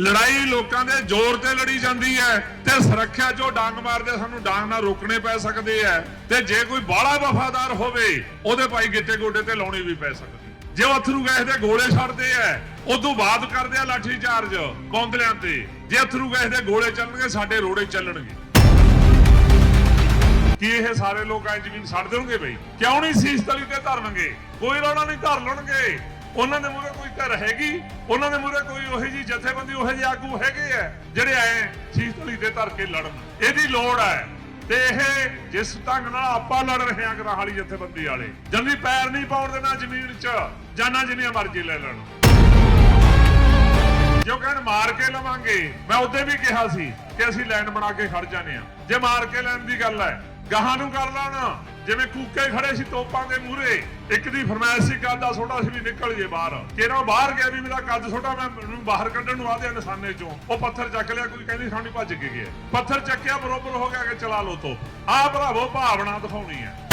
ਲੜਾਈ ਲੋਕਾਂ ਦੇ ਜ਼ੋਰ ਤੇ ਲੜੀ ਜਾਂਦੀ ਹੈ ਤੇ ਸੁਰੱਖਿਆ ਚੋਂ ਡਾਂਗ ਮਾਰਦੇ ਸਾਨੂੰ ਡਾਂਗ ਨਾਲ ਰੋਕਣੇ ਪੈ ਸਕਦੇ ਆ ਤੇ ਜੇ ਕੋਈ ਬਾਹਲਾ ਵਫਾਦਾਰ ਹੋਵੇ, ਉਹਦੇ ਭਾਈ ਗਿੱਟੇ ਗੋਡੇ ਤੇ ਲਾਉਣੀ ਵੀ ਪੈ ਸਕਦੀ ਜੇ ਉਹ ਅਥਰੂ ਗੈਸ ਦੇ ਗੋਲੇ ਛੱਡਦੇ ਆ ਉਦੋਂ ਬਾਅਦ ਕਰਦੇ ਆ ਲਾਠੀ ਚਾਰਜ ਕੌਂਦਲਿਆਂ ਤੇ। ਜੇ ਅਥਰੂ ਗੈਸ ਦੇ ਗੋਲੇ ਚੱਲਣਗੇ, ਸਾਡੇ ਰੋੜੇ ਚੱਲਣਗੇ। ਕੀ ਇਹ ਸਾਰੇ ਲੋਕ ਐ ਜ਼ਮੀਨ ਛੱਡ ਦੇਣਗੇ ਬਈ? ਕਿਉਂ ਨਹੀਂ ਸੀਸ ਤਲੀ ਤੇ ਧਰਨਗੇ? ਕੋਈ ਰੋਣਾ ਨਹੀਂ ਧਰ ਲੈਣਗੇ। ਉਹਨਾਂ ਦੇ ਮੂਹਰੇ ਕੋਈ ਘਰ ਹੈਗੀ? ਉਹਨਾਂ ਦੇ ਮੂਹਰੇ ਕੋਈ ਉਹੀ ਜੀ ਜਥੇਬੰਦੀ, ਉਹੇ ਜਿਹੇ ਆਗੂ ਹੈਗੇ ਆ ਜਿਹੜੇ ਐ ਸੀਸ ਤਲੀ ਦੇ ਧਰ ਕੇ ਲੜਨ। ਇਹਦੀ ਲੋੜ ਹੈ ਤੇ ਇਹ ਜਿਸ ਢੰਗ ਨਾਲ ਆਪਾਂ ਲੜ ਰਹੇ ਹਾਂ ਗਰਾਹ ਜਥੇਬੰਦੀ ਵਾਲੇ, ਜਲਦੀ ਪੈਰ ਨਹੀਂ ਪਾਉਣ ਦੇਣਾ ਜ਼ਮੀਨ 'ਚ ਜਾਨਾਂ ਜਿੰਨੀਆਂ ਮਰਜ਼ੀ ਲੈ ਲੈਣ। ਜੋ ਕਹਿਣ, ਮਾਰ ਕੇ ਲਵਾਂਗੇ। ਮੈਂ ਉਹਦੇ ਵੀ ਕਿਹਾ ਸੀ ਕਿ ਅਸੀਂ ਲੈਂਡ ਬਣਾ ਕੇ ਖੜ ਜਾਂਦੇ ਆ। ਜੇ ਮਾਰ ਕੇ ਲੈਣ ਦੀ ਗੱਲ ਹੈ ਗਾਹਾਂ ਨੂੰ ਕਰ ਲੈਣਾ ਜਿਵੇਂ ਕੂਕੇ ਖੜੇ ਸੀ ਤੋਪਾਂ ਦੇ ਮੂਹਰੇ, ਇੱਕ ਦੀ ਫਰਮਾਇਸ਼ ਸੀ ਦਾ ਛੋਟਾ ਸੀ ਵੀ ਨਿਕਲ ਜੇ ਬਾਹਰ। ਕਿਹੜਾ ਬਾਹਰ ਗਿਆ ਵੀ ਮੇਰਾ ਕੱਦ ਛੋਟਾ ਮੈਂ ਮੈਨੂੰ ਬਾਹਰ ਕੱਢਣ ਨੂੰ ਆਦੇ ਨਿਸ਼ਾਨੇ ਚੋਂ। ਉਹ ਪੱਥਰ ਚੱਕ ਲਿਆ, ਕੋਈ ਕਹਿੰਦੀ ਸਾਡੀ ਭੱਜ ਕੇ ਗਿਆ। ਪੱਥਰ ਚੱਕਿਆ, ਬਰੋਬਰ ਹੋ ਗਿਆ ਕਿ ਚਲਾ ਲੋ ਤੋ। ਆਹ ਭਰਾਵੋ, ਭਾਵਨਾ ਦਿਖਾਉਣੀ ਹੈ।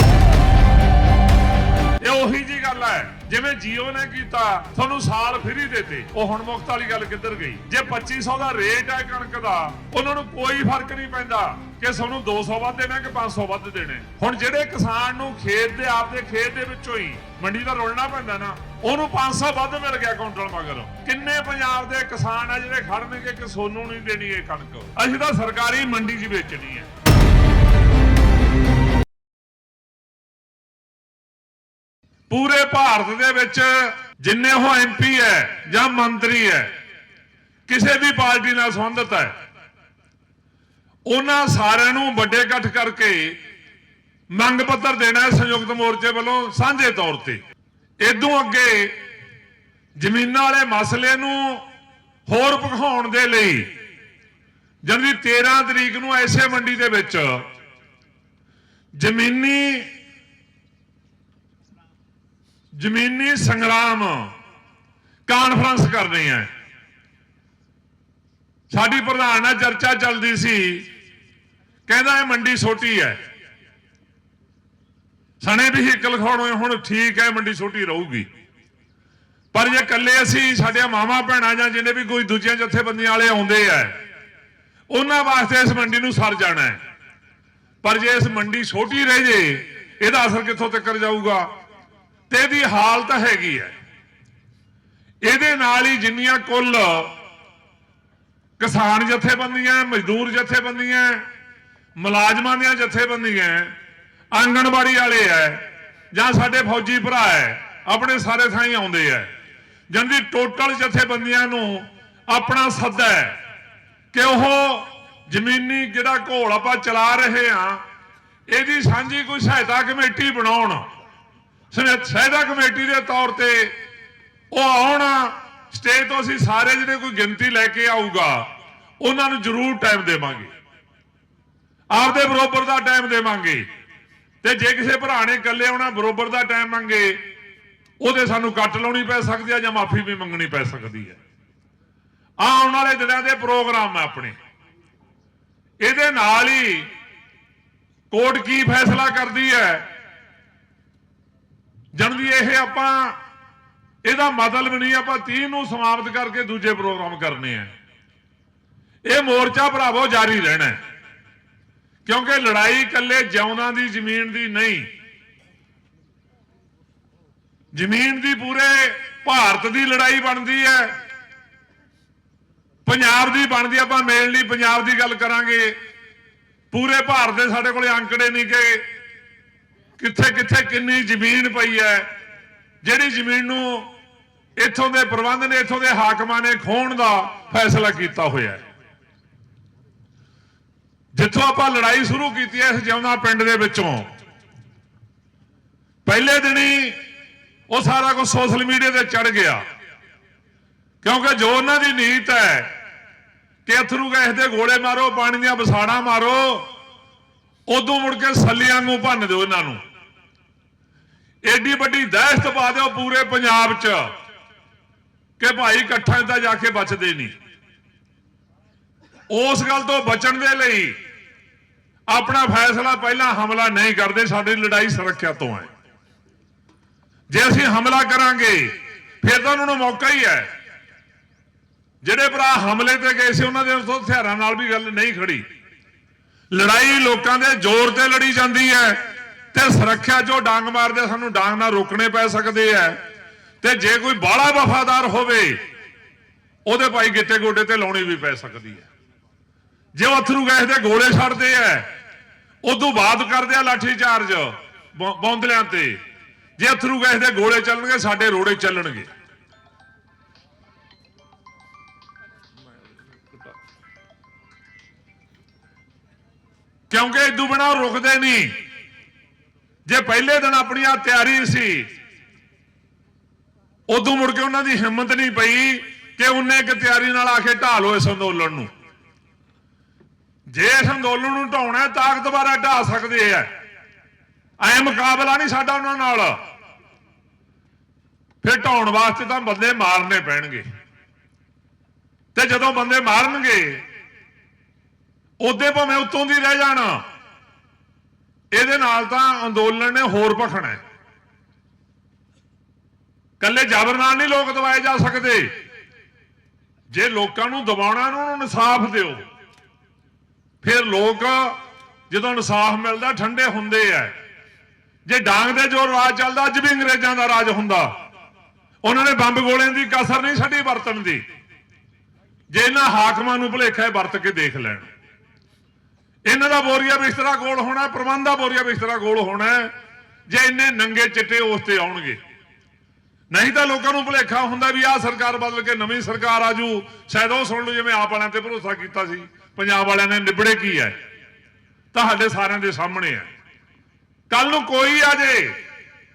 ਇਹ ਉਹੀ ਜੀ ਗੱਲ ਹੈ। ਜਿਵੇਂ ਜੀਓ ਨੇ ਕੀਤਾ, ਤੁਹਾਨੂੰ ਸਾਲ ਫ੍ਰੀ ਦਿੱਤੇ। ਉਹ ਹੁਣ ਮੁਫਤ ਵਾਲੀ ਗੱਲ ਕਿੱਧਰ ਗਈ? ਜੇ 2500 ਦਾ ਰੇਟ ਹੈ ਕਣਕ ਦਾ, ਉਹਨਾਂ ਨੂੰ ਕੋਈ ਫ਼ਰਕ ਨਹੀਂ ਪੈਂਦਾ ਕਿ ਤੁਹਾਨੂੰ 200 ਵੱਧ ਦੇਣਾ ਕਿ 500 ਵੱਧ ਦੇਣੇ। ਹੁਣ ਜਿਹੜੇ ਕਿਸਾਨ ਨੂੰ ਖੇਤ ਦੇ, ਆਪਦੇ ਖੇਤ ਦੇ ਵਿੱਚੋਂ ਹੀ ਮੰਡੀ ਦਾ ਰੋਲਣਾ ਪੈਂਦਾ ਨਾ, ਉਹਨੂੰ 500 ਵੱਧ ਮਿਲ ਗਿਆ ਕੁਇੰਟਲ ਮਗਰ। ਕਿੰਨੇ ਪੰਜਾਬ ਦੇ ਕਿਸਾਨ ਆ ਜਿਹੜੇ ਖੜਨਗੇ ਕਿ ਸੋਨੂੰ ਨਹੀਂ ਦੇਣੀ ਇਹ ਕਣਕ? ਅਸੀਂ ਤਾਂ ਸਰਕਾਰੀ ਮੰਡੀ 'ਚ ਵੇਚਣੀ ਹੈ। ਪੂਰੇ ਭਾਰਤ ਦੇ ਵਿੱਚ ਜਿੰਨੇ ਉਹ ਐਮਪੀ ਹੈ ਜਾਂ ਮੰਤਰੀ ਹੈ, ਕਿਸੇ ਵੀ ਪਾਰਟੀ ਨਾਲ ਸੰਬੰਧਿਤ ਹੈ, ਉਹਨਾਂ ਸਾਰਿਆਂ ਨੂੰ ਵੱਡੇ ਇਕੱਠ ਕਰਕੇ ਮੰਗ ਪੱਤਰ ਦੇਣਾ ਹੈ ਸੰਯੁਕਤ ਮੋਰਚੇ ਵੱਲੋਂ ਸਾਂਝੇ ਤੌਰ ਤੇ। ਇਦੋਂ ਅੱਗੇ ਜ਼ਮੀਨਾਂ ਵਾਲੇ ਮਸਲੇ ਨੂੰ ਹੋਰ ਭਖਾਉਣ ਦੇ ਲਈ ਜਨਵਰੀ 13 ਤਰੀਕ ਨੂੰ ਐਸੇ ਮੰਡੀ ਦੇ ਵਿੱਚ ਜ਼ਮੀਨੀ ਜ਼ਮੀਨੀ ਸੰਗਰਾਮ ਕਾਨਫਰੰਸ ਕਰਨੀ ਹੈ। ਸਾਡੀ ਪ੍ਰਧਾਨ ਨਾਲ ਚਰਚਾ ਚੱਲਦੀ ਸੀ। ਕਹਿੰਦਾ ਇਹ ਮੰਡੀ ਛੋਟੀ ਹੈ। ਸਣੇ ਵੀ ਇੱਕ ਲਿਖਾਉਣ ਹੁਣ ਠੀਕ ਹੈ, ਮੰਡੀ ਛੋਟੀ ਰਹੂਗੀ। ਪਰ ਜੇ ਇਕੱਲੇ ਅਸੀਂ, ਸਾਡੀਆਂ ਮਾਵਾਂ ਭੈਣਾਂ ਜਾਂ ਜਿਹਨੇ ਵੀ ਕੋਈ ਦੂਜੀਆਂ ਜਥੇਬੰਦੀਆਂ ਵਾਲੇ ਆਉਂਦੇ ਆ, ਉਹਨਾਂ ਵਾਸਤੇ ਇਸ ਮੰਡੀ ਨੂੰ ਸਰ ਜਾਣਾ ਹੈ। ਪਰ ਜੇ ਇਸ ਮੰਡੀ ਛੋਟੀ ਰਹਿ ਜੇ, ਇਹਦਾ ਅਸਰ ਕਿੱਥੋਂ ਤੱਕ ਜਾਊਗਾ? ਤੇ ਇਹਦੀ ਹਾਲਤ ਹੈਗੀ ਹੈ। ਇਹਦੇ ਨਾਲ ਹੀ ਜਿੰਨੀਆਂ ਕੁੱਲ ਕਿਸਾਨ ਜਥੇਬੰਦੀਆਂ, ਮਜ਼ਦੂਰ ਜਥੇਬੰਦੀਆਂ, ਮੁਲਾਜ਼ਮਾਂ ਦੀਆਂ ਜਥੇਬੰਦੀਆਂ, ਆਂਗਣਵਾੜੀ ਵਾਲੇ ਐ ਜਾਂ ਸਾਡੇ ਫੌਜੀ ਭਰਾ ਐ ਆਪਣੇ ਸਾਰੇ ਥਾਂ ਹੀ ਆਉਂਦੇ ਐ ਜੰਦੀ ਟੋਟਲ ਜਥੇਬੰਦੀਆਂ ਨੂੰ ਆਪਣਾ ਸੱਦਾ ਹੈ ਕਿ ਉਹ ਜ਼ਮੀਨੀ ਜਿਹੜਾ ਘੋਲ ਆਪਾਂ ਚਲਾ ਰਹੇ ਆ ਇਹਦੀ ਸਾਂਝੀ ਕੋਈ ਸਹਾਇਤਾ ਕਮੇਟੀ ਬਣਾਉਣ। ਸਨੇ- ਸਹਾਇਤਾ ਕਮੇਟੀ ਦੇ ਤੌਰ ਤੇ ਉਹ ਆਉਣ, ਸਟੇਜ ਤੋਂ ਅਸੀਂ ਸਾਰੇ ਜਿਹੜੇ ਕੋਈ ਗਿਣਤੀ ਲੈ ਕੇ ਆਊਗਾ, ਉਹਨਾਂ ਨੂੰ ਜ਼ਰੂਰ ਟਾਈਮ ਦੇਵਾਂਗੇ। ਆਪਦੇ ਬਰੋਬਰ ਦਾ ਟਾਈਮ ਦੇਵਾਂਗੇ। ਤੇ ਜੇ ਕਿਸੇ ਭਰਾ ਨੇ ਇਕੱਲੇ ਆਉਣਾ, ਬਰੋਬਰ ਦਾ ਟਾਈਮ ਮੰਗੇ, ਉਹਦੇ ਸਾਨੂੰ ਕੱਟ ਲਾਉਣੀ ਪੈ ਸਕਦੀ ਹੈ ਜਾਂ ਮਾਫੀ ਵੀ ਮੰਗਣੀ ਪੈ ਸਕਦੀ ਹੈ ਆਹ ਆਉਣ ਵਾਲੇ ਦਿਨਾਂ ਦੇ ਪ੍ਰੋਗਰਾਮ ਹੈ ਆਪਣੇ। ਇਹਦੇ ਨਾਲ ਹੀ ਕੋਰਟ ਕੀ ਫੈਸਲਾ ਕਰਦੀ ਹੈ? ਜਨਦੀ ਇਹ ਆਪਾਂ, ਇਹਦਾ ਮਤਲਬ ਨਹੀਂ ਆਪਾਂ 30 ਨੂੰ ਸਮਾਪਤ ਕਰਕੇ ਦੂਜੇ ਪ੍ਰੋਗਰਾਮ ਕਰਨੇ ਆ। ਇਹ ਮੋਰਚਾ ਭਰਾਵੋ ਜਾਰੀ ਰਹਿਣਾ ਹੈ। ਕਿਉਂਕਿ ਲੜਾਈ ਇਕੱਲੇ ਜਿਉਂਦਾਂ ਦੀ ਜ਼ਮੀਨ ਦੀ ਨਹੀਂ। ਜ਼ਮੀਨ ਦੀ ਪੂਰੇ ਭਾਰਤ ਦੀ ਲੜਾਈ ਬਣਦੀ ਹੈ। ਪੰਜਾਬ ਦੀ ਬਣਦੀ ਆਪਾਂ ਮੇਨਲੀ ਪੰਜਾਬ ਦੀ ਗੱਲ ਕਰਾਂਗੇ। ਪੂਰੇ ਭਾਰਤ ਦੇ ਸਾਡੇ ਕੋਲੇ ਅੰਕੜੇ ਨਹੀਂ ਕਿ ਕਿੱਥੇ ਕਿੱਥੇ ਕਿੰਨੀ ਜ਼ਮੀਨ ਪਈ ਹੈ? ਜਿਹੜੀ ਜ਼ਮੀਨ ਨੂੰ ਇੱਥੋਂ ਦੇ ਪ੍ਰਬੰਧ ਨੇ, ਇੱਥੋਂ ਦੇ ਹਾਕਮਾਂ ਨੇ ਖੋਣ ਦਾ ਫੈਸਲਾ ਕੀਤਾ ਹੋਇਆ ਹੈ। ਜਿੱਥੋਂ ਆਪਾਂ ਲੜਾਈ ਸ਼ੁਰੂ ਕੀਤੀ ਹੈ ਇਸ ਜਿਉਂਦਾ ਪਿੰਡ ਦੇ ਵਿੱਚੋਂ, ਪਹਿਲੇ ਦਿਨੀ ਉਹ ਸਾਰਾ ਕੁਝ ਸੋਸ਼ਲ ਮੀਡੀਆ ਤੇ ਚੜ ਗਿਆ। ਕਿਉਂਕਿ ਜੋ ਉਹਨਾਂ ਦੀ ਨੀਤ ਹੈ ਕਿ ਅਥਰੂ ਗੈਸ ਦੇ ਗੋਲੇ ਮਾਰੋ, ਪਾਣੀ ਦੀਆਂ ਬਸਾੜਾਂ ਮਾਰੋ ਉਦੋਂ ਮੁੜ ਕੇ ਸੱਲਿਆਂ ਨੂੰ ਭੰਨ ਦਿਓ ਇਹਨਾਂ ਨੂੰ। ਏਡੀ ਵੱਡੀ ਦਹਿਸ਼ਤ ਪਾ ਦਿਓ ਪੂਰੇ ਪੰਜਾਬ 'ਚ ਕਿ ਭਾਈ ਇਕੱਠਾ ਤਾਂ ਜਾ ਕੇ ਬਚਦੇ ਨਹੀਂ। ਉਸ ਗੱਲ ਤੋਂ ਬਚਣ ਦੇ ਲਈ ਆਪਣਾ ਫੈਸਲਾ ਪਹਿਲਾਂ ਹਮਲਾ ਨਹੀਂ ਕਰਦੇ, ਸਾਡੀ ਲੜਾਈ ਸੁਰੱਖਿਆ ਤੋਂ ਹੈ। ਜੇ ਅਸੀਂ ਹਮਲਾ ਕਰਾਂਗੇ, ਫਿਰ ਤਾਂ ਉਹਨਾਂ ਨੂੰ ਮੌਕਾ ਹੀ ਹੈ। ਜਿਹੜੇ ਭਰਾ ਹਮਲੇ ਤੇ ਗਏ ਸੀ, ਉਹਨਾਂ ਦੇ ਉਸ ਹਥਿਆਰਾਂ ਨਾਲ ਵੀ ਗੱਲ ਨਹੀਂ ਖੜੀ। ਲੜਾਈ ਲੋਕਾਂ ਦੇ ਜ਼ੋਰ ਤੇ ਲੜੀ ਜਾਂਦੀ ਹੈ ਤੇ ਸੁਰੱਖਿਆ ਜੋ ਡਾਂਗ ਮਾਰਦੇ ਸਾਨੂੰ ਡਾਂਗ ਨਾਲ ਰੋਕਣੇ ਪੈ ਸਕਦੇ ਆ। ਤੇ ਜੇ ਕੋਈ ਬਾਹਲਾ ਵਫਾਦਾਰ ਹੋਵੇ, ਉਹਦੇ ਭਾਈ ਗਿੱਟੇ ਗੋਡੇ ਤੇ ਲਾਉਣੀ ਵੀ ਪੈ ਸਕਦੀ ਹੈ। ਜੇ ਉਹ ਅਥਰੂ ਗੈਸ ਦੇ ਗੋਲੇ ਛੱਡਦੇ ਆ, ਉਦੋਂ ਬਾਅਦ ਕਰਦੇ ਆ ਲਾਠੀ ਚਾਰਜ ਬੌਂਦਲਿਆਂ ਤੇ। ਜੇ ਅਥਰੂ ਗੈਸ ਦੇ ਗੋਲੇ ਚੱਲਣਗੇ, ਸਾਡੇ ਰੋੜੇ ਚੱਲਣਗੇ। ਕਿਉਂਕਿ ਇਦੋਂ ਬਿਨਾ ਰੁਕਦੇ ਨਹੀਂ। ਜੇ ਪਹਿਲੇ ਦਿਨ ਆਪਣੀਆਂ ਤਿਆਰੀ ਸੀ ਉਦੋਂ ਮੁੜ ਕੇ ਉਹਨਾਂ ਦੀ ਹਿੰਮਤ ਨਹੀਂ ਪਈ ਕਿ ਉਹਨੇ ਇੱਕ ਤਿਆਰੀ ਨਾਲ ਆ ਕੇ ਢਾਲੋ ਇਸ ਅੰਦੋਲਨ ਨੂੰ। ਜੇ ਇਸ ਅੰਦੋਲਨ ਨੂੰ ਢਾਉਣਾ ਹੈ, ਤਾਕਤ ਦੁਆਰਾ ਢਾ ਸਕਦੇ ਆ ਐ ਮੁਕਾਬਲਾ ਨਹੀਂ ਸਾਡਾ ਉਹਨਾਂ ਨਾਲ। ਫਿਰ ਢਾਉਣ ਵਾਸਤੇ ਤਾਂ ਬੰਦੇ ਮਾਰਨੇ ਪੈਣਗੇ। ਤੇ ਜਦੋਂ ਬੰਦੇ ਮਾਰਨਗੇ ਉਹਦੇ ਭਾਵੇਂ ਉਤੋਂ ਦੀ ਰਹਿ ਜਾਣਾ। ਇਹਦੇ ਨਾਲ ਤਾਂ ਅੰਦੋਲਨ ਨੇ ਹੋਰ ਭਖਣਾ ਹੈ। ਕੱਲੇ ਜ਼ਬਰ ਨਾਲ ਨਹੀਂ ਲੋਕ ਦਵਾਏ ਜਾ ਸਕਦੇ। ਜੇ ਲੋਕਾਂ ਨੂੰ ਦਬਾਉਣਾ ਨੂੰ ਇਨਸਾਫ ਦਿਓ। ਫਿਰ ਲੋਕ ਜਦੋਂ ਇਨਸਾਫ ਮਿਲਦਾ ਠੰਡੇ ਹੁੰਦੇ ਆ। ਜੇ ਡਾਂਗ ਦੇ ਜੋ ਰਾਜ ਚੱਲਦਾ ਅੱਜ ਵੀ ਅੰਗਰੇਜ਼ਾਂ ਦਾ ਰਾਜ ਹੁੰਦਾ। ਉਹਨਾਂ ਨੇ ਬੰਬ ਗੋਲਿਆਂ ਦੀ ਕਸਰ ਨਹੀਂ ਛੱਡੀ ਵਰਤਣ ਦੀ। ਜੇ ਇਹਨਾਂ ਹਾਕਮਾਂ ਨੂੰ ਭੁਲੇਖਾ ਹੈ, ਵਰਤ ਕੇ ਦੇਖ ਲੈਣ। ਇਹਨਾਂ ਦਾ ਬੋਰੀਆ ਬਿਸਤਰਾ ਗੋਲ ਹੋਣਾ, ਪ੍ਰਬੰਧ ਦਾ ਬੋਰੀਆ ਬਿਸਤਰਾ ਗੋਲ ਹੋਣਾ ਜੇ ਇੰਨੇ ਨੰਗੇ ਚਿੱਟੇ ਉਸ ਤੇ ਆਉਣਗੇ। ਨਹੀਂ ਤਾਂ ਲੋਕਾਂ ਨੂੰ ਭੁਲੇਖਾ ਹੁੰਦਾ ਵੀ ਆਹ ਸਰਕਾਰ ਬਦਲ ਕੇ ਨਵੀਂ ਸਰਕਾਰ ਆਜੂ ਸ਼ਾਇਦ ਉਹ ਸੁਣ ਲਓ ਜਿਵੇਂ ਆਪ ਵਾਲਿਆਂ ਤੇ ਭਰੋਸਾ ਕੀਤਾ ਸੀ। ਪੰਜਾਬ ਵਾਲਿਆਂ ਨੇ ਨਿਬੜੇ ਕੀ ਹੈ? ਤੁਹਾਡੇ ਸਾਰਿਆਂ ਦੇ ਸਾਹਮਣੇ ਹੈ। ਕੱਲ ਨੂੰ ਕੋਈ ਆ ਜੇ,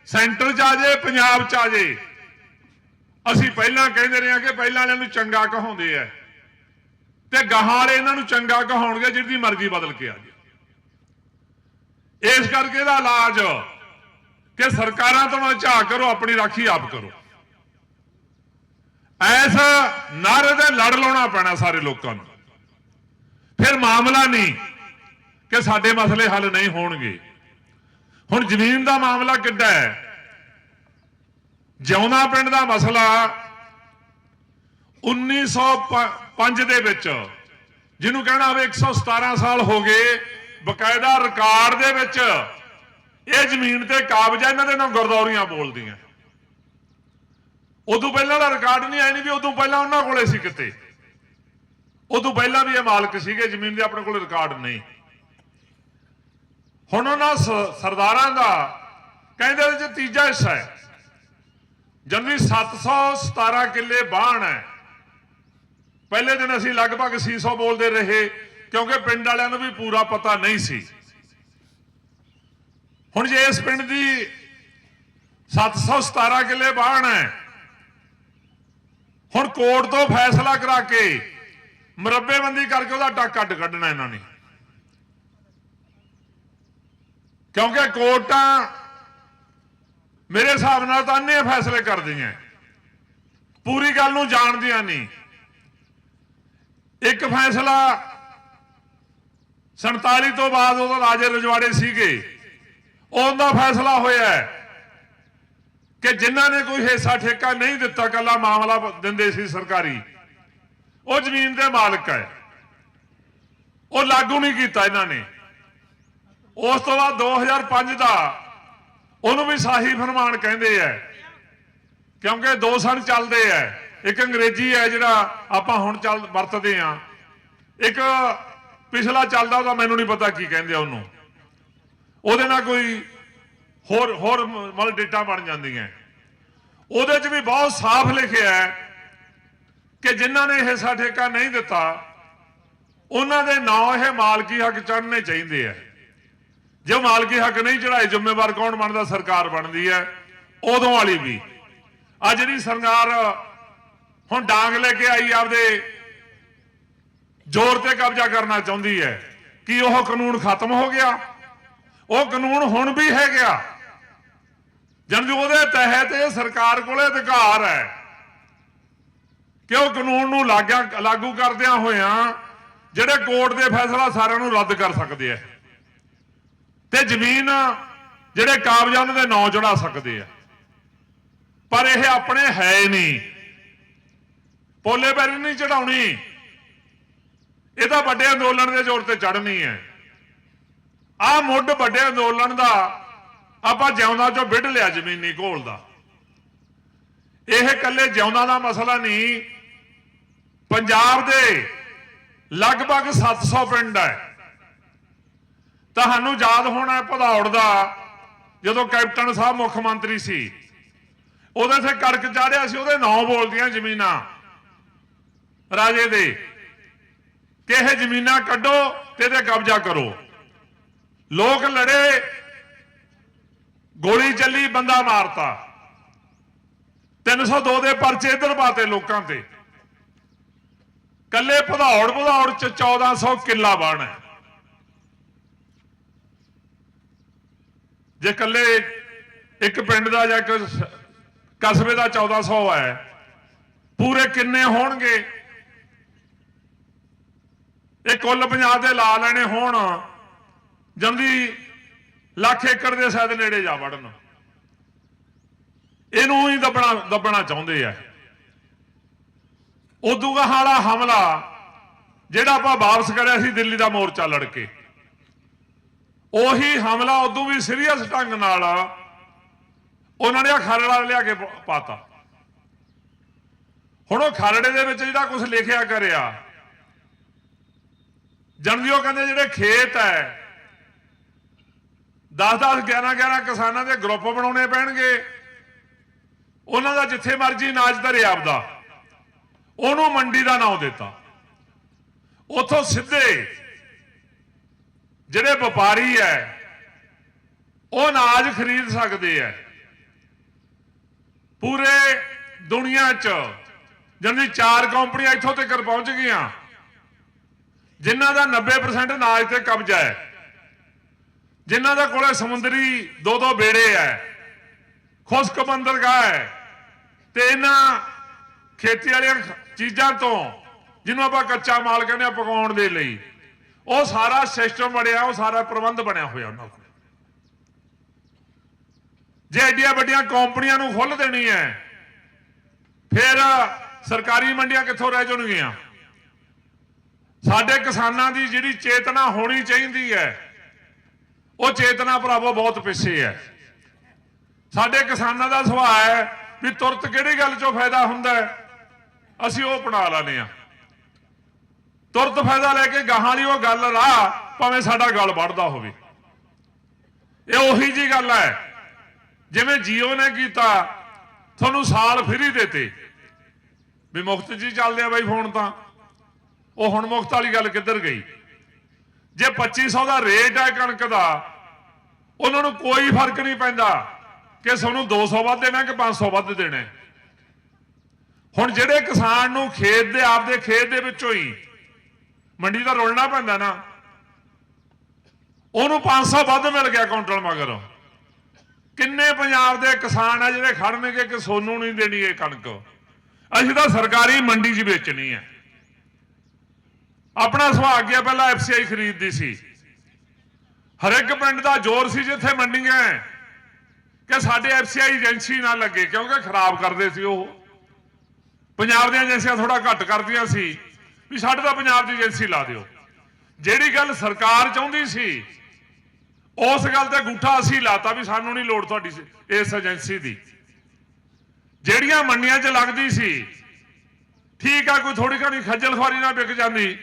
ਸੈਂਟਰ 'ਚ ਆ ਜੇ, ਪੰਜਾਬ 'ਚ ਆ ਜੇ, ਅਸੀਂ ਪਹਿਲਾਂ ਕਹਿੰਦੇ ਰਹੇ ਹਾਂ ਕਿ ਪਹਿਲਾਂ ਵਾਲਿਆਂ ਨੂੰ ਚੰਗਾ ਕਹਾਉਂਦੇ ਆ ਤੇ ਗਾਹਾਂ ਵਾਲੇ ਇਹਨਾਂ ਨੂੰ ਚੰਗਾ ਕਹਾਉਣਗੇ ਜਿਹਦੀ ਮਰਜ਼ੀ ਬਦਲ ਕੇ ਆ ਜੇ ਇਸ ਕਰਕੇ ਇਹਦਾ ਇਲਾਜ ਕਿ ਸਰਕਾਰਾਂ ਤੋਂ ਨਾ ਝਾਕ ਕਰੋ, ਆਪਣੀ ਰਾਖੀ ਆਪ ਕਰੋ। ਐਸ ਨਾਰੇ ਦੇ ਲੜ ਲਾਉਣਾ ਪੈਣਾ ਸਾਰੇ ਲੋਕਾਂ ਨੂੰ। ਫਿਰ ਮਾਮਲਾ ਨਹੀਂ ਕਿ ਸਾਡੇ ਮਸਲੇ ਹੱਲ ਨਹੀਂ ਹੋਣਗੇ। ਹੁਣ ਜ਼ਮੀਨ ਦਾ ਮਾਮਲਾ ਕਿੱਡਾ ਹੈ? ਜਿਉਣਾ ਪਿੰਡ ਦਾ ਮਸਲਾ 1905 ਦੇ ਵਿੱਚ। ਜਿਹਨੂੰ ਕਹਿਣਾ ਹੋਵੇ 117 ਸਾਲ ਹੋ ਗਏ ਬਕਾਇਦਾ ਰਿਕਾਰਡ ਦੇ ਵਿੱਚ। ਇਹ ਜ਼ਮੀਨ ਤੇ ਕਾਬਜ਼ ਹੈ ਇਹਨਾਂ ਦੇ ਨਾਲ ਗਰਦੌਰੀਆਂ ਬੋਲਦੀਆਂ। ਉਦੋਂ ਪਹਿਲਾਂ ਦਾ ਰਿਕਾਰਡ ਨਹੀਂ ਆਇਆ ਨਹੀਂ ਵੀ ਉਦੋਂ ਪਹਿਲਾਂ ਉਹਨਾਂ ਕੋਲੇ ਸੀ ਕਿਤੇ। ਉਦੋਂ ਪਹਿਲਾਂ ਵੀ ਇਹ ਮਾਲਕ ਸੀਗੇ, ਜ਼ਮੀਨ ਦੇ ਆਪਣੇ ਕੋਲ ਰਿਕਾਰਡ ਨਹੀਂ। ਹੁਣ ਉਹਨਾਂ ਸਰਦਾਰਾਂ ਦਾ ਕਹਿੰਦੇ ਇਹਦੇ ਚ ਤੀਜਾ ਹਿੱਸਾ ਹੈ। ਜਨਵਰੀ 717 ਕਿੱਲੇ ਬਾਣ ਹੈ। ਪਹਿਲੇ ਦਿਨ ਅਸੀਂ ਲਗਭਗ 600 ਬੋਲਦੇ ਰਹੇ, ਕਿਉਂਕਿ ਪਿੰਡ ਵਾਲਿਆਂ ਨੂੰ ਵੀ ਪੂਰਾ ਪਤਾ ਨਹੀਂ ਸੀ। ਹੁਣ ਜੇ ਇਸ ਪਿੰਡ ਦੀ 717 ਕਿੱਲੇ ਬਾਣ ਹੈ, ਹੁਣ ਕੋਰਟ ਤੋਂ ਫੈਸਲਾ ਕਰਾ ਕੇ ਮਰੱਬੇਬੰਦੀ ਕਰਕੇ ਉਹਦਾ ਟੱਕ ਕੱਢ ਕੱਢਣਾ ਇਹਨਾਂ ਨੇ। ਕਿਉਂਕਿ ਕੋਰਟਾਂ ਮੇਰੇ ਹਿਸਾਬ ਨਾਲ ਤਾਂ ਅੰਨੇ ਫੈਸਲੇ ਕਰਦੀਆਂ। ਪੂਰੀ ਗੱਲ ਨੂੰ ਜਾਣਦੀਆਂ ਨਹੀਂ। ਇੱਕ ਫੈਸਲਾ 47 ਤੋਂ ਬਾਅਦ ਉਦੋਂ ਰਾਜੇ ਰਜਵਾੜੇ ਸੀਗੇ। ਉਹਦਾ ਫੈਸਲਾ ਹੋਇਆ ਕਿ ਜਿਨ੍ਹਾਂ ਨੇ ਕੋਈ ਹਿੱਸਾ ਠੇਕਾ ਨਹੀਂ ਦਿੱਤਾ ਕੱਲਾ ਮਾਮਲਾ ਦਿੰਦੇ ਸੀ ਸਰਕਾਰੀ। ਉਹ ਜ਼ਮੀਨ ਦੇ ਮਾਲਕ ਹੈ। ਉਹ ਲਾਗੂ ਨਹੀਂ ਕੀਤਾ ਇਹਨਾਂ ਨੇ। ਉਸ ਤੋਂ ਬਾਅਦ 2005 ਦਾ ਉਹਨੂੰ ਵੀ ਸਾਹੀ ਫਰਮਾਨ ਕਹਿੰਦੇ ਆ ਕਿਉਂਕਿ ਦੋ ਸਨ ਚੱਲਦੇ ਆ ਇੱਕ ਅੰਗਰੇਜ਼ੀ ਹੈ ਜਿਹੜਾ ਆਪਾਂ ਹੁਣ ਚੱਲ ਵਰਤਦੇ ਆ ਇੱਕ ਪਿਛਲਾ ਚੱਲਦਾ ਉਹਦਾ ਮੈਨੂੰ ਨਹੀਂ ਪਤਾ ਕੀ ਕਹਿੰਦੇ ਆ ਉਹਨੂੰ। ਉਹਦੇ ਨਾਲ ਕੋਈ ਹੋਰ ਹੋਰ ਮਤਲਬ ਡੇਟਾ ਬਣ ਜਾਂਦੀਆਂ। ਉਹਦੇ 'ਚ ਵੀ ਬਹੁਤ ਸਾਫ਼ ਲਿਖਿਆ ਹੈ ਕਿ ਜਿਨ੍ਹਾਂ ਨੇ ਇਹ ਠੇਕਾ ਨਹੀਂ ਦਿੱਤਾ, ਉਹਨਾਂ ਦੇ ਨਾਂ ਇਹ ਮਾਲਕੀ ਹੱਕ ਚੜ੍ਹਨੇ ਚਾਹੀਦੇ ਆ। ਜੇ ਮਾਲਕੀ ਹੱਕ ਨਹੀਂ ਚੜਾਏ ਜ਼ਿੰਮੇਵਾਰ ਕੌਣ ਬਣਦਾ? ਸਰਕਾਰ ਬਣਦੀ ਹੈ। ਉਦੋਂ ਵਾਲੀ ਵੀ। ਆ ਜਿਹੜੀ ਸਰਕਾਰ ਹੁਣ ਡਾਂਗ ਲੈ ਕੇ ਆਈ ਆਪਦੇ ਜ਼ੋਰ ਤੇ ਕਬਜ਼ਾ ਕਰਨਾ ਚਾਹੁੰਦੀ ਹੈ। ਕਿ ਉਹ ਕਾਨੂੰਨ ਖਤਮ ਹੋ ਗਿਆ? ਉਹ ਕਾਨੂੰਨ ਹੁਣ ਵੀ ਹੈ ਗਿਆ ਜਨ ਉਹਦੇ ਤਹਿਤ ਇਹ ਸਰਕਾਰ ਕੋਲੇ ਅਧਿਕਾਰ ਹੈ ਕਿ ਉਹ ਕਾਨੂੰਨ ਨੂੰ ਲਾਗਿਆ ਲਾਗੂ ਕਰਦਿਆਂ ਹੋਇਆਂ ਜਿਹੜੇ ਕੋਰਟ ਦੇ ਫੈਸਲਾ ਸਾਰਿਆਂ ਨੂੰ ਰੱਦ ਕਰ ਸਕਦੇ ਆ। ਤੇ ਜ਼ਮੀਨ ਜਿਹੜੇ ਕਾਬਜ਼ਾਂ ਉਹਨਾਂ ਦੇ ਨਾਂ ਚੜਾ ਸਕਦੇ ਆ। ਪਰ ਇਹ ਆਪਣੇ ਹੈ ਨਹੀਂ। ਪੋਲੇ ਪੈਰੀ ਨਹੀਂ ਚੜਾਉਣੀ। ਇਹ ਤਾਂ ਵੱਡੇ ਅੰਦੋਲਨ ਦੇ ਜ਼ੋਰ ਤੇ ਚੜਨੀ ਹੈ। ਆ ਮੁੱਢ ਵੱਡੇ ਅੰਦੋਲਨ ਦਾ ਆਪਾਂ ਜਿਉਂਦਾ ਚੋਂ ਵਿੱਢ ਲਿਆ ਜ਼ਮੀਨੀ ਘੋਲ ਦਾ। ਇਹ ਇਕੱਲੇ ਜਿਉਂਦਾ ਦਾ ਮਸਲਾ ਨਹੀਂ। ਪੰਜਾਬ ਦੇ ਲਗਭਗ 700 ਪਿੰਡ ਹੈ। ਤੁਹਾਨੂੰ ਯਾਦ ਹੋਣਾ ਹੈ ਭਦੌੜ ਦਾ, ਜਦੋਂ ਕੈਪਟਨ ਸਾਹਿਬ ਮੁੱਖ ਮੰਤਰੀ ਸੀ। ਉਹਦੇ ਤੇ ਕੜਕ ਚਾੜਿਆ ਸੀ, ਉਹਦੇ ਨਾਂ ਬੋਲਦੀਆਂ ਜ਼ਮੀਨਾਂ। ਰਾਜੇ ਦੇ। ਕਿ ਇਹ ਜ਼ਮੀਨਾਂ ਕੱਢੋ ਤੇ ਤੇ ਕਬਜ਼ਾ ਕਰੋ। ਲੋਕ ਲੜੇ, ਗੋਲੀ ਚੱਲੀ, ਬੰਦਾ ਮਾਰਤਾ। 302 ਦੇ ਪਰਚੇ ਇਧਰ ਪਾਤੇ ਲੋਕਾਂ ਤੇ। ਕੱਲੇ ਭਦੌੜ ਭਦੌੜ ਚ 1400 ਕਿੱਲਾ ਬਣ ਜੇ ਕੱਲੇ ਇੱਕ ਪਿੰਡ ਦਾ ਜਾਂ ਇੱਕ ਕਸਬੇ ਦਾ 1400 ਹੈ, ਪੂਰੇ ਕਿੰਨੇ ਹੋਣਗੇ? ਇਹ ਕੁੱਲ ਪੰਜਾਬ ਦੇ ਲਾ ਲੈਣੇ ਹੋਣ। ਜੰਦੀ ਲੱਖ ਏਕੜ ਦੇ ਸ਼ਾਇਦ ਨੇੜੇ ਜਾ ਵੜਨ। ਇਹਨੂੰ ਹੀ ਦੱਬਣਾ ਦੱਬਣਾ ਚਾਹੁੰਦੇ ਆ। ਉਦੋਂ ਵਾਲਾ ਹਮਲਾ, ਜਿਹੜਾ ਆਪਾਂ ਵਾਪਸ ਕਰਿਆ ਸੀ ਦਿੱਲੀ ਦਾ ਮੋਰਚਾ ਲੜ ਕੇ ਉਹੀ ਹਮਲਾ ਉਦੋਂ ਵੀ ਸੀਰੀਅਸ ਢੰਗ ਨਾਲ ਉਹਨਾਂ ਨੇ ਆ ਖਰੜਾ ਲਿਆ ਕੇ ਪਾਤਾ। ਹੁਣ ਉਹ ਖਰੜੇ ਦੇ ਵਿੱਚ ਜਿਹੜਾ ਕੁਝ ਲਿਖਿਆ ਕਰਿਆ ਜਨਦੀਓ ਕਹਿੰਦੇ ਜਿਹੜੇ ਖੇਤ ਹੈ 10-10 11-11 ਕਿਸਾਨਾਂ ਦੇ ਗਰੁੱਪ ਬਣਾਉਣੇ ਪੈਣਗੇ। ਉਹਨਾਂ ਦਾ ਜਿੱਥੇ ਮਰਜ਼ੀ ਅਨਾਜ ਧਰੇ ਆਪਦਾ। ਉਹਨੂੰ ਮੰਡੀ ਦਾ ਨਾਮ ਦਿੱਤਾ। ਉਥੋਂ ਸਿੱਧੇ ਜਿਹੜੇ ਵਪਾਰੀ ਹੈ, ਉਹ ਅਨਾਜ ਖਰੀਦ ਸਕਦੇ ਹੈ। ਪੂਰੇ ਦੁਨੀਆ 'ਚ ਜਨਦੀ ਚਾਰ ਕੰਪਨੀਆਂ ਇੱਥੋਂ ਤੱਕ ਪਹੁੰਚ ਗਈਆਂ। ਜਿਨ੍ਹਾਂ ਦਾ 90% ਅਨਾਜ ਤੇ ਕਬਜ਼ਾ ਹੈ। ਜਿਨ੍ਹਾਂ ਦਾ ਕੋਲੇ ਸਮੁੰਦਰੀ ਦੋ ਦੋ ਬੇੜੇ ਹੈ ਖੁਸ਼ਕ ਬੰਦਰਗਾਹ ਹੈ ਤੇ ਇਹਨਾਂ ਖੇਤੀ ਵਾਲੀਆਂ ਚੀਜ਼ਾਂ ਤੋਂ ਜਿਹਨੂੰ ਆਪਾਂ ਕੱਚਾ ਮਾਲ ਕਹਿੰਦੇ ਆ, ਪਕਾਉਣ ਦੇ ਲਈ, ਉਹ ਸਾਰਾ ਸਿਸਟਮ ਬਣਿਆ, ਉਹ ਸਾਰਾ ਪ੍ਰਬੰਧ ਬਣਿਆ ਹੋਇਆ ਉਹਨਾਂ ਕੋਲ। ਜੇ ਐਡੀਆਂ ਵੱਡੀਆਂ ਕੰਪਨੀਆਂ ਨੂੰ ਖੁੱਲ ਦੇਣੀ ਹੈ, ਫਿਰ ਸਰਕਾਰੀ ਮੰਡੀਆਂ ਕਿੱਥੋਂ ਰਹਿ ਜਾਣਗੀਆਂ? ਸਾਡੇ ਕਿਸਾਨਾਂ ਦੀ ਜਿਹੜੀ ਚੇਤਨਾ ਹੋਣੀ ਚਾਹੀਦੀ ਹੈ, ਉਹ ਚੇਤਨਾ ਭਰਾਵੋ ਬਹੁਤ ਪਿੱਛੇ ਹੈ। ਸਾਡੇ ਕਿਸਾਨਾਂ ਦਾ ਸੁਭਾਅ ਹੈ ਵੀ ਤੁਰਤ ਕਿਹੜੀ ਗੱਲ ਚੋਂ ਫਾਇਦਾ ਹੁੰਦਾ ਅਸੀਂ ਉਹ ਅਪਣਾ ਲੈਂਦੇ ਆ ਤੁਰਤ ਫਾਇਦਾ ਲੈ ਕੇ ਗਾਹਾਂ ਵਾਲੀ ਉਹ ਗੱਲ ਰਾਹ ਭਾਵੇਂ ਸਾਡਾ ਗਲ ਵੱਢਦਾ ਹੋਵੇ। ਇਹ ਉਹੀ ਜੀ ਗੱਲ ਹੈ, ਜਿਵੇਂ ਜੀਓ ਨੇ ਕੀਤਾ, ਤੁਹਾਨੂੰ ਸਾਲ ਫਰੀ ਦਿੱਤੇ। ਵੀ ਮੁਫਤ ਜੀ ਚੱਲਦੇ ਆ ਬਾਈ ਫੋਨ ਤਾਂ। ਉਹ ਹੁਣ ਮੁਫਤ ਵਾਲੀ ਗੱਲ ਕਿੱਧਰ ਗਈ? ਜੇ 2500 ਦਾ ਰੇਟ ਹੈ ਕਣਕ ਦਾ, ਉਹਨਾਂ ਨੂੰ ਕੋਈ ਫ਼ਰਕ ਨਹੀਂ ਪੈਂਦਾ ਕਿ ਸਾਨੂੰ 200 ਵੱਧ ਦੇਣਾ ਕਿ 500 ਵੱਧ ਦੇਣਾ ਹੁਣ ਜਿਹੜੇ ਕਿਸਾਨ ਨੂੰ ਖੇਤ ਦੇ, ਆਪਦੇ ਖੇਤ ਦੇ ਵਿੱਚੋਂ ਹੀ ਮੰਡੀ ਦਾ ਰੋਲਣਾ ਪੈਂਦਾ ਨਾ, ਉਹਨੂੰ 500 ਵੱਧ ਮਿਲ ਗਿਆ ਕੌਂਟਲ ਮਗਰ। ਕਿੰਨੇ ਪੰਜਾਬ ਦੇ ਕਿਸਾਨ ਆ ਜਿਹੜੇ ਖੜਨਗੇ ਕਿ ਸੋਨੂੰ ਨਹੀਂ ਦੇਣੀ ਇਹ ਕਣਕ? ਅਸੀਂ ਤਾਂ ਸਰਕਾਰੀ ਮੰਡੀ 'ਚ ਵੇਚਣੀ ਹੈ। ਆਪਣਾ ਸੁਭਾਅ ਗਿਆ ਪਹਿਲਾਂ ਐਫਸੀਆਈ ਖਰੀਦਦੀ ਸੀ। ਹਰ ਇੱਕ ਪਿੰਡ ਦਾ ਜ਼ੋਰ ਸੀ ਜਿੱਥੇ ਮੰਡੀਆਂ ਕਿ ਸਾਡੇ ਐਫਸੀਆਈ ਏਜੰਸੀ ਨਾ ਲੱਗੇ, ਕਿਉਂਕਿ ਖਰਾਬ ਕਰਦੇ ਸੀ ਉਹ। ਪੰਜਾਬ ਦੀਆਂ ਏਜੰਸੀਆਂ ਥੋੜਾ ਘੱਟ ਕਰਦੀਆਂ ਸੀ, ਵੀ ਸਾਡੇ ਤਾਂ ਪੰਜਾਬ ਦੀ ਏਜੰਸੀ ਲਾ ਦਿਓ। ਜਿਹੜੀ ਗੱਲ ਸਰਕਾਰ ਚਾਹੁੰਦੀ ਸੀ, ਉਸ ਗੱਲ ਤੇ ਗੁੱਠਾ ਅਸੀਂ ਲਾਤਾ ਵੀ ਸਾਨੂੰ ਨਹੀਂ ਲੋੜ ਤੁਹਾਡੀ ਇਸ ਏਜੰਸੀ ਦੀ। ਜਿਹੜੀਆਂ ਮੰਡੀਆਂ 'ਚ ਲੱਗਦੀ ਸੀ, ਠੀਕ ਆ, ਕੋਈ ਥੋੜੀ ਘਣੀ ਖੱਜਲ ਖੁਆਰੀ ਨਾਲ ਵਿਕ ਜਾਂਦੀ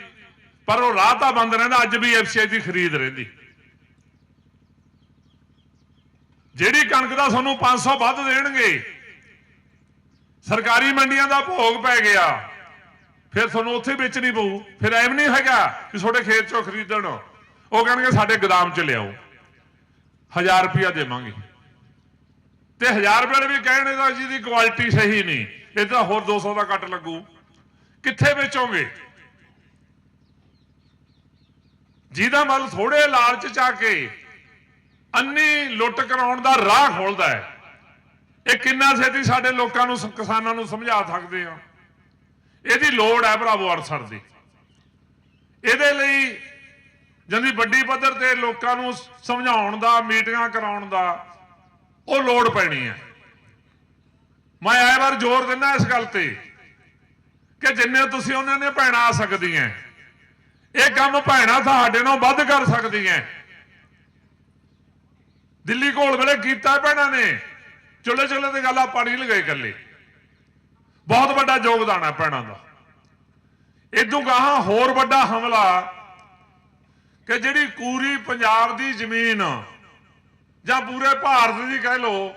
ਪਰ ਉਹ ਰਾਹ ਤਾਂ ਬੰਦ ਰਹਿੰਦਾ, ਅੱਜ ਵੀ ਐਫਸੀਆਈ ਦੀ ਖਰੀਦ ਰਹਿੰਦੀ। ਜਿਹੜੀ ਕਣਕ ਦਾ ਤੁਹਾਨੂੰ 500 ਵੱਧ ਦੇਣਗੇ, ਸਰਕਾਰੀ ਮੰਡੀਆਂ ਦਾ ਭੋਗ ਪੈ ਗਿਆ, ਫਿਰ ਤੁਹਾਨੂੰ ਉੱਥੇ ਵੇਚਣੀ ਪਊ। ਫਿਰ ਐਵੇਂ ਨਹੀਂ ਹੈਗਾ ਕਿ ਤੁਹਾਡੇ ਖੇਤ ਚੋਂ ਖਰੀਦਣ। ਉਹ ਕਹਿਣਗੇ, ਸਾਡੇ ਗੋਦਾਮ ਚ ਲਿਆਓ। 1000 ਰੁਪਇਆ ਦੇਵਾਂਗੇ। ਤੇ 1000 ਰੁਪਏ ਵੀ ਕਹਿਣੇ ਦਾ ਜਿਹਦੀ ਕੁਆਲਿਟੀ ਸਹੀ ਨਹੀਂ। ਇਹ ਤਾਂ ਹੋਰ 200 ਦਾ ਕੱਟ ਲੱਗੂ। ਕਿੱਥੇ ਵੇਚੋਗੇ? ਜਿਹਦਾ ਮਲ ਥੋੜੇ ਲਾਲਚ ਚਾ ਕੇ ਅੰਨੀ ਲੁੱਟ ਕਰਾਉਣ ਦਾ ਰਾਹ ਖੋਲਦਾ ਹੈ। ਇਹ ਕਿੰਨਾ ਛੇਤੀ ਸਾਡੇ ਲੋਕਾਂ ਨੂੰ ਕਿਸਾਨਾਂ ਨੂੰ ਸਮਝਾ ਸਕਦੇ ਆ ਇਹਦੀ ਲੋੜ ਹੈ ਭਰਾਵੋ ਅਰਸਰ ਦੀ। ਇਹਦੇ ਲਈ ਜੰਦੀ ਵੱਡੀ ਪੱਧਰ ਤੇ ਲੋਕਾਂ ਨੂੰ ਸਮਝਾਉਣ ਦਾ, ਮੀਟਿੰਗਾਂ ਕਰਾਉਣ ਦਾ ਉਹ ਲੋੜ ਪੈਣੀ ਹੈ। ਮੈਂ ਆਏ ਵਾਰ ਜ਼ੋਰ ਦਿੰਦਾ ਇਸ ਗੱਲ ਤੇ ਕਿ ਜਿੰਨੇ ਤੁਸੀਂ ਉਹਨਾਂ ਨੇ ਭੈਣਾਂ ਆ ਸਕਦੀਆਂ ਇਹ ਕੰਮ ਭੈਣਾਂ ਤੁਹਾਡੇ ਨਾਲ ਵੱਧ ਕਰ ਸਕਦੀਆਂ ਦਿੱਲੀ ਘੋਲ ਵੇਲੇ ਕੀਤਾ ਭੈਣਾਂ ਨੇ। ਚੁੱਲੇ ਚੁੱਲੇ ਤੇ ਗੱਲਾਂ ਪਾਣੀ ਲਗਾਏ ਇਕੱਲੇ। ਬਹੁਤ ਵੱਡਾ ਯੋਗਦਾਨ ਹੈ ਭੈਣਾਂ ਦਾ। ਇਦੋਂ ਗਾਹਾਂ ਹੋਰ ਵੱਡਾ ਹਮਲਾ ਕਿ ਜਿਹੜੀ ਪੂਰੀ ਪੰਜਾਬ ਦੀ ਜ਼ਮੀਨ ਜਾਂ ਪੂਰੇ ਭਾਰਤ ਦੀ ਕਹਿ ਲੋ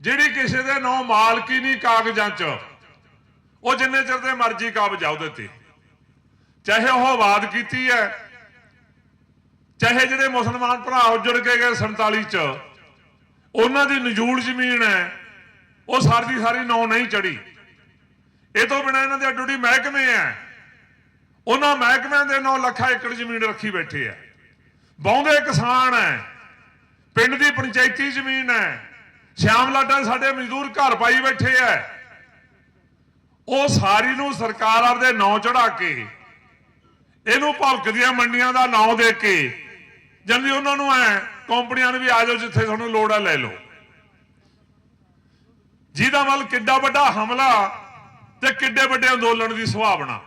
ਜਿਹੜੀ ਕਿਸੇ ਦੇ ਨਾਂ ਮਾਲਕੀ ਨਹੀਂ ਕਾਗਜ਼ਾਂ 'ਚ, ਉਹ ਜਿੰਨੇ ਚਿਰ ਦੇ ਮਰਜ਼ੀ ਕਾਬਜ ਆ ਉਹਦੇ ਤੇ। ਚਾਹੇ ਉਹ ਆਬਾਦ ਕੀਤੀ ਹੈ, ਚਾਹੇ ਜਿਹੜੇ ਮੁਸਲਮਾਨ ਭਰਾ ਉੱਜੜ ਕੇ ਗਏ 47 ਚ, ਉਹਨਾਂ ਦੀ ਨਜੂੜ ਜ਼ਮੀਨ ਹੈ, ਉਹ ਸਾਰੀ ਦੀ ਸਾਰੀ ਨਾਂ ਨਹੀਂ ਚੜੀ ਇਹ ਤੋਂ ਬਿਨਾਂ ਇਹਨਾਂ ਦੇ ਅੱਡੋਡੀ ਮਹਿਕਮੇ ਹੈ। ਉਹਨਾਂ ਮਹਿਕਮਿਆਂ ਦੇ 9 ਲੱਖਾਂ ਏਕੜ ਜ਼ਮੀਨ ਰੱਖੀ ਬੈਠੇ ਆ ਬਹੁੰਦੇ ਕਿਸਾਨ ਹੈ, ਪਿੰਡ ਦੀ ਪੰਚਾਇਤੀ ਜ਼ਮੀਨ ਹੈ ਸ਼ਾਮ ਲਾਡਾ ਸਾਡੇ ਮਜ਼ਦੂਰ ਘਰ ਪਾਈ ਬੈਠੇ ਐ ਉਹ ਸਾਰੀ ਨੂੰ ਸਰਕਾਰ ਆਪਦੇ ਨਾਂ ਚੜਾ ਕੇ ਇਹਨੂੰ ਭਲਕ ਮੰਡੀਆਂ ਦਾ ਨਾਂ ਦੇ ਕੇ। ਜਲਦੀ ਉਹਨਾਂ ਨੂੰ ਐ, ਕੰਪਨੀਆਂ ਨੂੰ ਵੀ ਆ ਜਾਓ ਜਿੱਥੇ ਤੁਹਾਨੂੰ ਲੋੜ ਆ, ਲੈ ਲਓ। ਜਿਹਦਾ ਵੱਲ ਕਿੱਡਾ ਵੱਡਾ ਹਮਲਾ ਤੇ ਕਿੱਡੇ ਵੱਡੇ ਅੰਦੋਲਨ ਦੀ ਸੁਭਾਵਨਾ।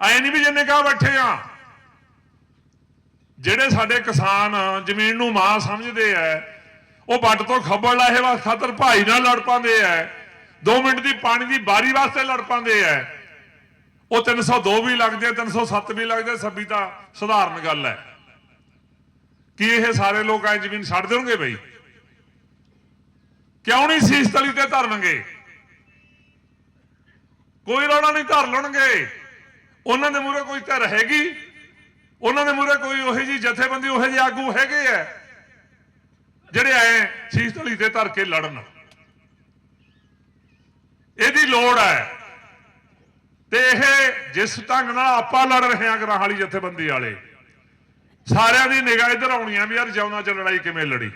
ਐ ਨਹੀਂ ਵੀ ਜਿੰਨੇ ਕਾ ਬੈਠੇ ਆ। ਜਿਹੜੇ ਸਾਡੇ ਕਿਸਾਨ ਜ਼ਮੀਨ ਨੂੰ ਮਾਂ ਸਮਝਦੇ ਐ, ਉਹ ਵੱਟ ਤੋਂ ਖੱਬਲ ਲਾਹੇ ਵਾਸਤੇ ਖਾਤਰ ਭਾਈ ਨਾਲ ਲੜ ਪਾਉਂਦੇ ਐ। 2 ਮਿੰਟ ਦੀ ਪਾਣੀ ਦੀ ਬਾਰੀ ਵਾਸਤੇ ਲੜ ਪਾਉਂਦੇ ਐ। ਉਹ 302 ਵੀ ਲੱਗਦੇ ਆ 307 ਵੀ ਲੱਗਦੇ 26 ਤਾਂ ਸਧਾਰਨ ਗੱਲ ਹੈ। ਕਿ ਇਹ ਸਾਰੇ ਲੋਕ ਐ ਜ਼ਮੀਨ ਛੱਡ ਦੇਣਗੇ ਬਈ? ਕਿਉਂ ਨਹੀਂ ਸੀਸ ਤਲੀ ਤੇ ਧਰਨਗੇ? ਕੋਈ ਰੌਣਾ ਨਹੀਂ ਧਰ ਲੈਣਗੇ ਉਹਨਾਂ ਦੇ ਮੂਹਰੇ ਕੋਈ ਧਰ ਹੈਗੀ? ਉਹਨਾਂ ਦੇ ਮੂਹਰੇ ਕੋਈ ਉਹੇ ਜੀ ਜਥੇਬੰਦੀ, ਉਹੇ ਜਿਹੇ ਆਗੂ ਹੈਗੇ ਆ ਜਿਹੜੇ ਐ ਸੀਸ ਤਲੀ ਤੇ ਧਰ ਕੇ ਲੜਨ। ਇਹਦੀ ਲੋੜ ਹੈ ਤੇ ਇਹ ਜਿਸ ਢੰਗ ਨਾਲ ਆਪਾਂ ਲੜ ਰਹੇ ਹਾਂ ਗਰਾਂ ਵਾਲੀ ਜਥੇਬੰਦੀ ਵਾਲੇ, ਸਾਰਿਆਂ ਦੀ ਨਿਗਾਹ ਇੱਧਰ ਆਉਣੀ ਆ ਵੀ ਯਾਰ ਜੌਨਾ ਚ ਲੜਾਈ ਕਿਵੇਂ ਲੜੀ।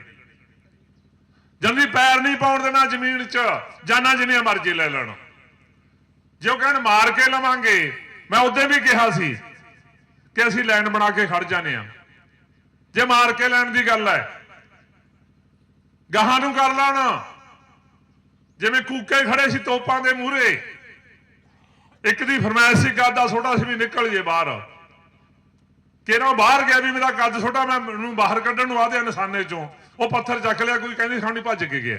ਜਲਦੀ ਪੈਰ ਨਹੀਂ ਪਾਉਣ ਦੇਣਾ ਜ਼ਮੀਨ 'ਚ ਜਾਨਾਂ ਜਿੰਨੀਆਂ ਮਰਜ਼ੀ ਲੈ ਲੈਣ। ਜੇ ਉਹ ਕਹਿਣ ਮਾਰ ਕੇ ਲਵਾਂਗੇ, ਮੈਂ ਉਦੋਂ ਵੀ ਕਿਹਾ ਸੀ ਕਿ ਅਸੀਂ ਲੈਂਡ ਬਣਾ ਕੇ ਖੜ ਜਾਂਦੇ ਆ ਜੇ ਮਾਰ ਕੇ ਲੈਣ ਦੀ ਗੱਲ ਹੈ, ਗਾਹਾਂ ਨੂੰ ਕਰ ਲੈਣ। ਜਿਵੇਂ ਕੂਕੇ ਖੜੇ ਸੀ ਤੋਪਾਂ ਦੇ ਮੂਹਰੇ ਇੱਕ ਦੀ ਫਰਮਾਇਸ਼ ਸੀ ਕੱਦ ਦਾ ਛੋਟਾ ਸੀ ਵੀ ਨਿਕਲ ਜੇ ਬਾਹਰ। ਕਿਹੜਾ ਬਾਹਰ ਗਿਆ ਵੀ ਮੇਰਾ ਕੱਦ ਛੋਟਾ ਮੈਂ ਮੈਨੂੰ ਬਾਹਰ ਕੱਢਣ ਨੂੰ ਆਦੇ ਨਿਸ਼ਾਨੇ ਚੋਂ। ਉਹ ਪੱਥਰ ਚੱਕ ਲਿਆ, ਕੋਈ ਕਹਿੰਦੀ ਸਾਡੀ ਭੱਜ ਕੇ ਗਿਆ।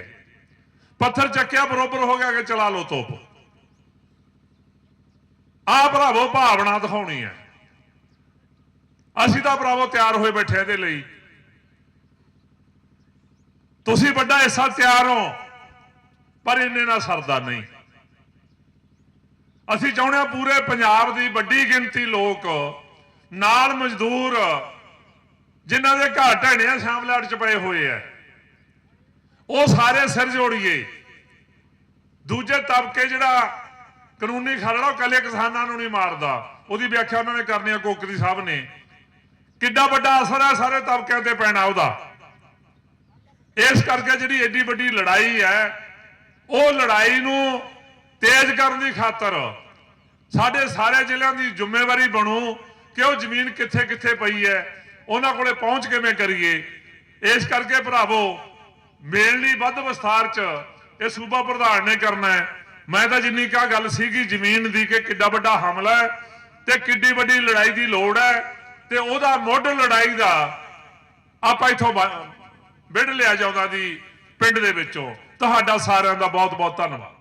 ਪੱਥਰ ਚੱਕਿਆ, ਬਰੋਬਰ ਹੋ ਗਿਆ ਕਿ ਚਲਾ ਲਓ ਤੋਪ। ਆ ਭਰਾਵੋ, ਭਾਵਨਾ ਦਿਖਾਉਣੀ ਹੈ। ਅਸੀਂ ਤਾਂ ਭਰਾਵੋ ਤਿਆਰ ਹੋਏ ਬੈਠੇ ਇਹਦੇ ਲਈ। ਤੁਸੀਂ ਵੱਡਾ ਹਿੱਸਾ ਤਿਆਰ ਹੋ, ਪਰ ਇੰਨੇ ਨਾਲ ਸਰਦਾ ਨਹੀਂ। ਅਸੀਂ ਚਾਹੁੰਦੇ ਹਾਂ ਪੂਰੇ ਪੰਜਾਬ ਦੀ ਵੱਡੀ ਗਿਣਤੀ ਲੋਕ, ਨਾਲ ਮਜ਼ਦੂਰ, ਜਿਨ੍ਹਾਂ ਦੇ ਘਰ ਢਹਿਣਿਆ ਸ਼ਾਮਲਾਟ ਚ ਪਏ ਹੋਏ ਐ ਉਹ ਸਾਰੇ ਸਿਰ ਜੋੜੀਏ। ਦੂਜੇ ਤਬਕੇ ਜਿਹੜਾ ਕਾਨੂੰਨੀ ਖਰੜਾ ਉਹ ਕੱਲੇ ਕਿਸਾਨਾਂ ਨੂੰ ਨਹੀਂ ਮਾਰਦਾ। ਉਹਦੀ ਵਿਆਖਿਆ ਉਹਨਾਂ ਨੇ ਕਰਨੀ ਆ, ਕੋਕਰੀ ਸਾਹਿਬ ਨੇ। ਕਿੱਡਾ ਵੱਡਾ ਅਸਰ ਹੈ ਸਾਰੇ ਤਬਕਿਆਂ ਤੇ ਪੈਣਾ ਉਹਦਾ। ਇਸ ਕਰਕੇ ਜਿਹੜੀ ਏਡੀ ਵੱਡੀ ਲੜਾਈ ਹੈ, ਉਹ ਲੜਾਈ ਨੂੰ ਤੇਜ਼ ਕਰਨ ਦੀ ਖਾਤਰ ਸਾਡੇ ਸਾਰੇ ਜ਼ਿਲ੍ਹਿਆਂ ਦੀ ਜ਼ਿੰਮੇਵਾਰੀ ਬਣੂ ਕਿ ਉਹ ਜ਼ਮੀਨ ਕਿੱਥੇ ਕਿੱਥੇ ਪਈ ਹੈ, ਉਹਨਾਂ ਕੋਲੇ ਪਹੁੰਚ ਕਿਵੇਂ ਕਰੀਏ। ਇਸ ਕਰਕੇ ਭਰਾਵੋ, ਮੇਲ ਲਈ ਵੱਧ ਵਿਸਥਾਰ ਚ ਇਹ ਸੂਬਾ ਪ੍ਰਧਾਨ ਨੇ ਕਰਨਾ ਹੈ। ਮੈਂ ਤਾਂ ਜਿੰਨੀ ਕਾ ਗੱਲ ਸੀਗੀ, ਜ਼ਮੀਨ ਦੀ ਕਿ ਕਿੱਡਾ ਵੱਡਾ ਹਮਲਾ ਹੈ ਤੇ ਕਿੱਡੀ ਵੱਡੀ ਲੜਾਈ ਦੀ ਲੋੜ ਹੈ ਤੇ ਉਹਦਾ ਮੁੱਢ ਲੜਾਈ ਦਾ ਆਪਾਂ ਇਥੋਂ ਵਿੱਢ ਲਿਆ ਜਾਂਦਾ ਦੀ ਪਿੰਡ ਦੇ ਵਿੱਚੋਂ। ਤੁਹਾਡਾ ਸਾਰਿਆਂ ਦਾ ਬਹੁਤ ਬਹੁਤ ਧੰਨਵਾਦ।